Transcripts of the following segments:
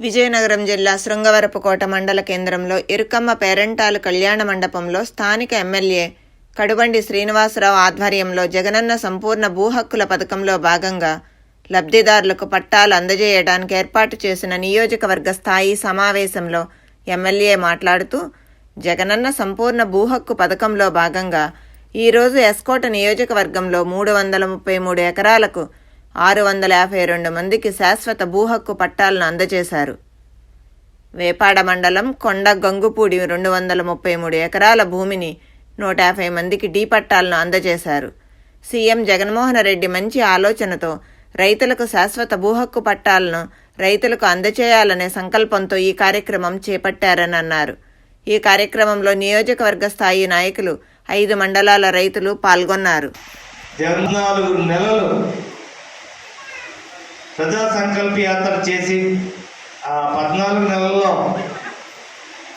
విజయనగరం జిల్లా శృంగవరపుకోట మండల కేంద్రంలో ఇరుకమ్మ పేరెంటాలు కళ్యాణ మండపంలో స్థానిక ఎమ్మెల్యే కడుబండి శ్రీనివాసరావు ఆధ్వర్యంలో జగనన్న సంపూర్ణ భూ హక్కుల పథకంలో భాగంగా లబ్ధిదారులకు పట్టాలు అందజేయడానికి ఏర్పాటు చేసిన నియోజకవర్గ స్థాయి సమావేశంలో ఎమ్మెల్యే మాట్లాడుతూ జగనన్న సంపూర్ణ భూ హక్కు పథకంలో భాగంగా ఈరోజు ఎస్కోట నియోజకవర్గంలో మూడు వందల ముప్పై మూడు ఎకరాలకు ఆరు వందల యాభై రెండు మందికి శాశ్వత భూహక్కు పట్టాలను అందజేశారు. వేపాడ మండలం కొండ గంగుపూడి రెండు వందల ముప్పై మూడు ఎకరాల భూమిని నూట యాభై మందికి డీ పట్టాలను అందజేశారు. సీఎం జగన్మోహన్ రెడ్డి మంచి ఆలోచనతో రైతులకు శాశ్వత భూహక్కు పట్టాలను రైతులకు అందజేయాలనే సంకల్పంతో ఈ కార్యక్రమం చేపట్టారని అన్నారు. ఈ కార్యక్రమంలో నియోజకవర్గ స్థాయి నాయకులు ఐదు మండలాల రైతులు పాల్గొన్నారు. ప్రజా సంకల్ప యాత్ర చేసి ఆ పద్నాలుగు నెలల్లో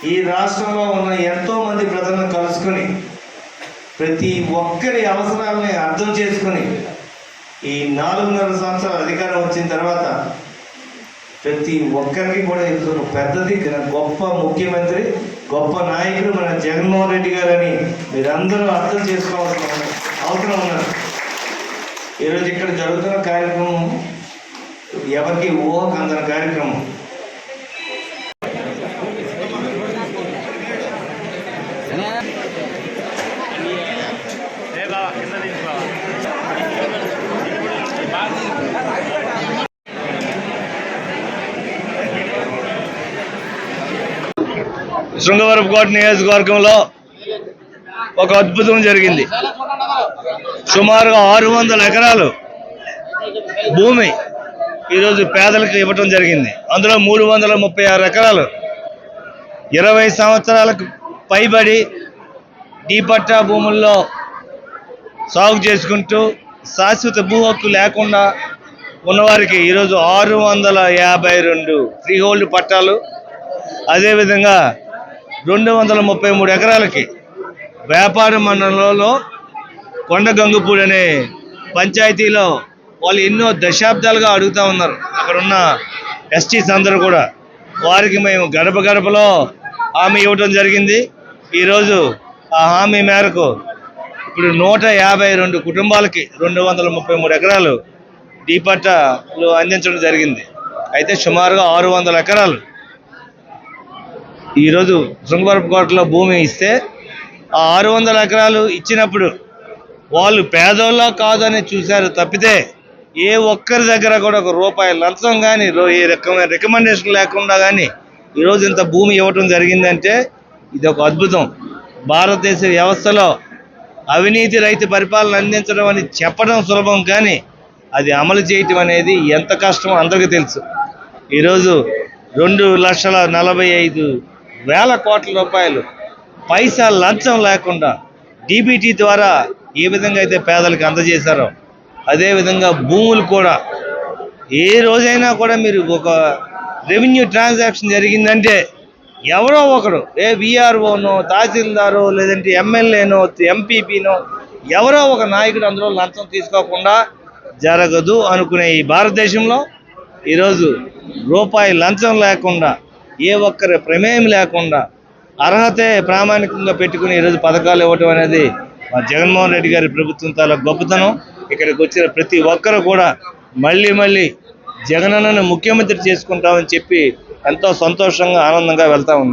ఈ రాష్ట్రంలో ఉన్న ఎంతోమంది ప్రజలను కలుసుకొని ప్రతి ఒక్కరి అవసరాలని అర్థం చేసుకొని ఈ నాలుగున్నర సంవత్సరాల అధికారం వచ్చిన తర్వాత ప్రతి ఒక్కరికి కూడా ఇది పెద్దది గొప్ప ముఖ్యమంత్రి గొప్ప నాయకుడు మన జగన్మోహన్ రెడ్డి గారని మీరందరూ అర్థం చేసుకోవాల్సిన అవసరం ఉన్నారు ఈరోజు ఇక్కడ జరుగుతున్న కార్యక్రమం ఎవరికి ఊహకు అందని కార్యక్రమం? శృంగవరపుకోట నియోజకవర్గంలో ఒక అద్భుతం జరిగింది. సుమారుగా ఆరు వందల ఎకరాలు భూమి ఈరోజు పేదలకు ఇవ్వటం జరిగింది. అందులో మూడు వందల ముప్పై ఆరు ఎకరాలు ఇరవై సంవత్సరాలకు పైబడి డీ పట్టా భూముల్లో సాగు చేసుకుంటూ శాశ్వత భూ హక్కు లేకుండా ఉన్నవారికి ఈరోజు ఆరు వందల యాభై రెండు ఫ్రీ హోల్డ్ పట్టాలు. అదేవిధంగా రెండు వందల ముప్పై మూడు ఎకరాలకి వ్యాపార మండలంలో కొండగంగుపూడి అనే పంచాయతీలో వాళ్ళు ఎన్నో దశాబ్దాలుగా అడుగుతా ఉన్నారు. అక్కడ ఉన్న ఎస్టీస్ అందరూ కూడా వారికి మేము గడప గడపలో హామీ ఇవ్వడం జరిగింది. ఈరోజు ఆ హామీ మేరకు ఇప్పుడు నూట యాభై రెండు కుటుంబాలకి రెండు వందల ముప్పై మూడు ఎకరాలు డీపట్టాలు అందించడం జరిగింది. అయితే సుమారుగా ఆరు వందల ఎకరాలు ఈరోజు శృంగవరపుకోటలో భూమి ఇస్తే ఆ ఆరు వందల ఎకరాలు ఇచ్చినప్పుడు వాళ్ళు పేదోళ్ళ కాదని చూశారు తప్పితే ఏ ఒక్కరి దగ్గర కూడా ఒక రూపాయి లంచం కానీ ఏ రకమైన రికమెండేషన్ లేకుండా కానీ ఈరోజు ఇంత భూమి ఇవ్వటం జరిగిందంటే ఇది ఒక అద్భుతం. భారతదేశ వ్యవస్థలో అవినీతి రైతు పరిపాలన అందించడం అని చెప్పడం సులభం కానీ అది అమలు చేయటం అనేది ఎంత కష్టమో అందరికీ తెలుసు. ఈరోజు రెండు లక్షల నలభై ఐదు వేల కోట్ల రూపాయలు పైసా లంచం లేకుండా డీబీటీ ద్వారా ఏ విధంగా అయితే పేదలకు అందజేశారో అదేవిధంగా భూములు కూడా ఏ రోజైనా కూడా మీరు ఒక రెవెన్యూ ట్రాన్సాక్షన్ జరిగిందంటే ఎవరో ఒకరు ఏ విఆర్ఓనో తహసీల్దారో లేదంటే ఎమ్మెల్యేనో ఎంపీపీనో ఎవరో ఒక నాయకుడు అందులో లంచం తీసుకోకుండా జరగదు అనుకునే ఈ భారతదేశంలో ఈరోజు రూపాయి లంచం లేకుండా ఏ ఒక్కరి ప్రమేయం లేకుండా అర్హతే ప్రామాణికంగా పెట్టుకుని ఈరోజు పథకాలు ఇవ్వటం అనేది మా జగన్మోహన్ రెడ్డి గారి ప్రభుత్వం తాలూకు గొప్పతనం. ఇక్కడికి వచ్చిన ప్రతి ఒక్కరు కూడా మళ్ళీ మళ్ళీ జగనన్నను ముఖ్యమంత్రి చేసుకుంటామని చెప్పి ఎంతో సంతోషంగా ఆనందంగా వెళ్తా ఉన్నారు.